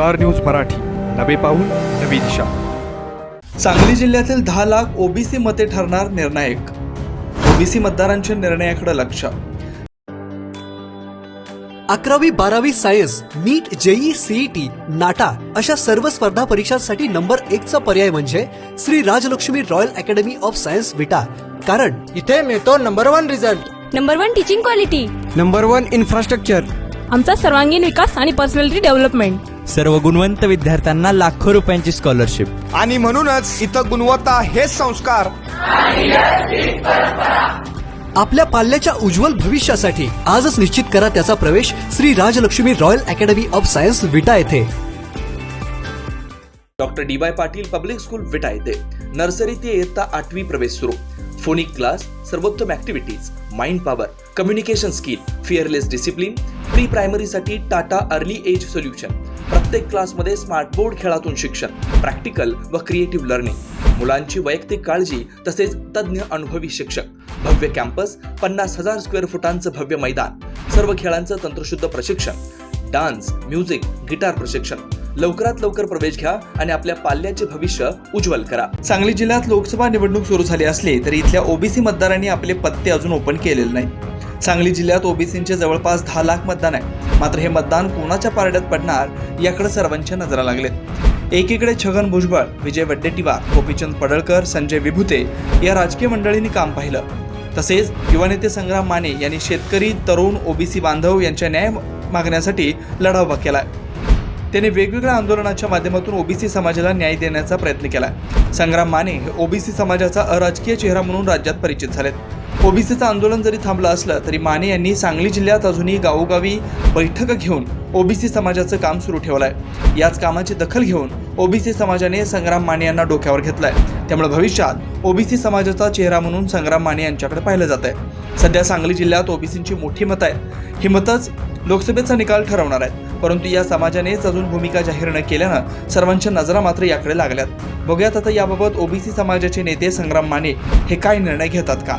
Star news Marathi. नवे पाऊल नवी दिशा. सांगली जिल्ह्यातील दहा लाख ओबीसी मते ठरणार निर्णायक. ओबीसी मतदारांच्या निर्णयाकडे लक्ष. अकरावी बारावी science NEET JEE CET NATA अशा सर्व स्पर्धा परीक्षांसाठी नंबर एकचा पर्याय म्हणजे Shri Rajlakshmi royal academy of science Vita. कारण इथे मिळतो number one result. Number one teaching quality. Number one infrastructure. आमचा सर्वांगीण विकास आणि पर्सनॅलिटी डेव्हलपमेंट. सर्व गुणवंत विद्यार्थ्यांना लाखो रुपयांची स्कॉलरशिप आणि म्हणूनच इथं गुणवत्ता हेच संस्कार. आपल्या पाल्याच्या उज्ज्वल भविष्यासाठी आजच निश्चित करा त्याचा प्रवेश Shri Rajlakshmi royal academy of science Vita येथे. Doctor D Y Patil public school Vita येथे. नर्सरी ते इयत्ता आठवी प्रवेश सुरू. फोनिक क्लास सर्वोत्तम activities mind power communication skill fearless discipline pre प्रायमरीसाठी Tata early age solution. प्रत्येक क्लासमध्ये स्मार्ट बोर्ड खेळातून शिक्षण प्रॅक्टिकल व क्रिएटिव्ह लर्निंग मुलांची वैयक्तिक काळजी तसेच तज्ज्ञ अनुभवी शिक्षक. भव्य कॅम्पस पन्नास हजार स्क्वेअर फुटांचं भव्य मैदान. सर्व खेळांचं तंत्रशुद्ध प्रशिक्षण. डान्स म्युझिक गिटार प्रशिक्षण. लवकरात लवकर प्रवेश घ्या आणि आपल्या पाल्याचे भविष्य उज्ज्वल करा. सांगली जिल्ह्यात लोकसभा निवडणूक सुरू झाली असली तरी इथल्या ओबीसी मतदारांनी आपले पत्ते अजून ओपन केलेले नाही. सांगली जिल्ह्यात ओबीसींचे जवळपास दहा लाख मतदान आहे. मात्र हे मतदान कोणाच्या पारड्यात पडणार याकडे सर्वांच्या नजरा लागलेत. एकीकडे छगन भुजबळ विजय वड्डेटीवार गोपीचंद पडळकर संजय विभूते या राजकीय मंडळींनी काम पाहिलं. तसेच युवा नेते संग्राम माने यांनी शेतकरी तरुण ओबीसी बांधव यांच्या न्याय मागण्यासाठी लढा उभा केला त्याने वेगवेगळ्या आंदोलनाच्या माध्यमातून ओबीसी समाजाला न्याय देण्याचा प्रयत्न केला संग्राम माने हे ओबीसी समाजाचा अराजकीय चेहरा म्हणून राज्यात परिचित झालेत. ओबीसीचं आंदोलन जरी थांबलं असलं तरी माने यांनी सांगली जिल्ह्यात अजूनही गावोगावी बैठक घेऊन ओबीसी समाजाचं काम सुरू ठेवलं आहे याच कामाची दखल घेऊन ओबीसी समाजाने संग्राम माने यांना डोक्यावर घेतलाय. त्यामुळे भविष्यात ओबीसी समाजाचा चेहरा म्हणून संग्राम माने यांच्याकडे पाहिलं जात आहे सध्या सांगली जिल्ह्यात ओबीसींची मोठी मतं आहे ही मतच लोकसभेचा निकाल ठरवणार आहेत. परंतु या समाजानेच अजून भूमिका जाहीर न केल्यानं सर्वांच्या नजरा मात्र याकडे लागल्यात. बघूयात आता याबाबत ओबीसी समाजाचे नेते संग्राम माने हे काय निर्णय घेतात का?